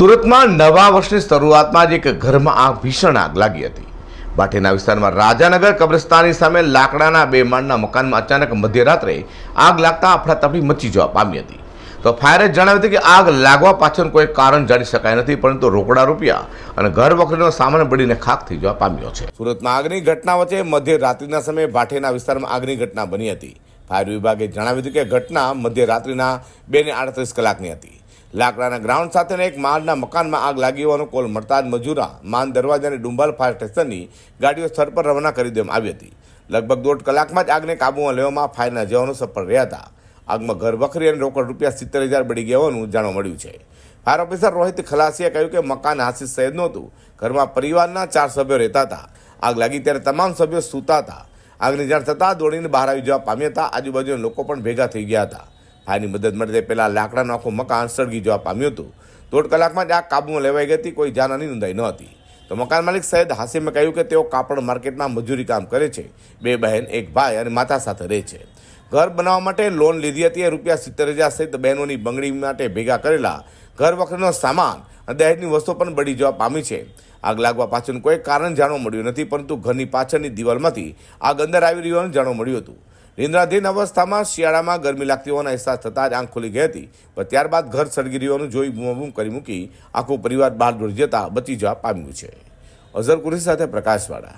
સુરતમાં નવા વર્ષની શરૂઆતમાં જ એક ઘરમાં આગ ભીષણ આગ લાગી હતી. બાટેના વિસ્તારમાં રાજાનગર કબ્રસ્તાની સામે લાકડાના બે માળના મકાનમાં અચાનક મધ્યરાત્રે આગ લાગતા અફડાતફડી મચી જવા પામી હતી. તો ફાયરે જણાવ્યું હતું કે આગ લાગવા પાછળ કોઈ કારણ જાણી શકાય નથી, પરંતુ રોકડા રૂપિયા અને ઘર વખરીનો સામાન બળીને ખાક થઈ જવા પામ્યો છે. સુરતમાં આગની ઘટના વચ્ચે મધ્યરાત્રિના સમયે ભાટેના વિસ્તારમાં આગની ઘટના બની હતી. ફાયર વિભાગે જણાવ્યું હતું કે ઘટના મધ્યરાત્રિના બે ને આડત્રીસ કલાકની હતી. લાકડાના ગ્રાઉન્ડ સાથેના એક માળના મકાનમાં આગ લાગી હોવાનો કોલ મળતા જ મજૂરા, માન દરવાજા અને ડુંબાલ ફાયર સ્ટેશનની ગાડીઓ સ્થળ પર રવાના કરી દેવામાં આવી હતી. લગભગ દોઢ કલાકમાં જ આગને કાબૂમાં લેવામાં ફાયરના જવાનો સફળ રહ્યા હતા. આગમાં ઘર વખરી અને રોકડ રૂપિયા સિત્તેર હજાર બળી ગયા હોવાનું જાણવા મળ્યું છે. ફાયર ઓફિસર રોહિત ખલાસીએ કહ્યું કે મકાન હાસિસ સહેજ નહોતું. ઘરમાં પરિવારના ચાર સભ્યો રહેતા હતા. આગ લાગી ત્યારે તમામ સભ્યો સૂતા હતા. આગની જાણ થતાં દોડીને બહાર આવી જવા પામ્યા હતા. આજુબાજુના લોકો પણ ભેગા થઈ ગયા હતા. ફાયરની મદદ મળે પહેલાં લાકડાનું આખું મકાન સળગી જવા પામ્યું હતું. દોઢ કલાકમાં જ આગ કાબૂમાં લેવાઈ ગઈ હતી, કોઈ જાનહાની નોંધાઈ ન હતી. તો મકાન માલિક સૈયદ હાસિમે કહ્યું કે તેઓ કાપડ માર્કેટમાં મજૂરી કામ કરે છે. બે બહેન, એક ભાઈ અને માતા સાથે રહે છે. ઘર બનાવવા માટે લોન લીધી હતી એ રૂપિયા સિત્તેર હજાર સહિત બહેનોની બંગડી માટે ભેગા કરેલા ઘર વખતનો સામાન અને દહેજની વસ્તુઓ પણ બળી જવા પામી છે. આગ લાગવા પાછળનું કોઈ કારણ જાણવા મળ્યું નથી, પરંતુ ઘરની પાછળની દિવાલમાંથી આગ અંદર આવી રહ્યું જાણવા મળ્યું હતું. નિંદ્રાધીન અવસ્થામાં શિયાળામાં ગરમી લાગતી હોવાના અહેસાસ થતાં જ આંખ ખુલી ગઈ હતી. પણ ત્યારબાદ ઘર સળગી રહ્યોનું જોઈ બૂમાબૂમ કરી મૂકી આખો પરિવાર બહાર દોડી જતા બચી જવા પામ્યું છે. અઝર સાથે પ્રકાશવાળા.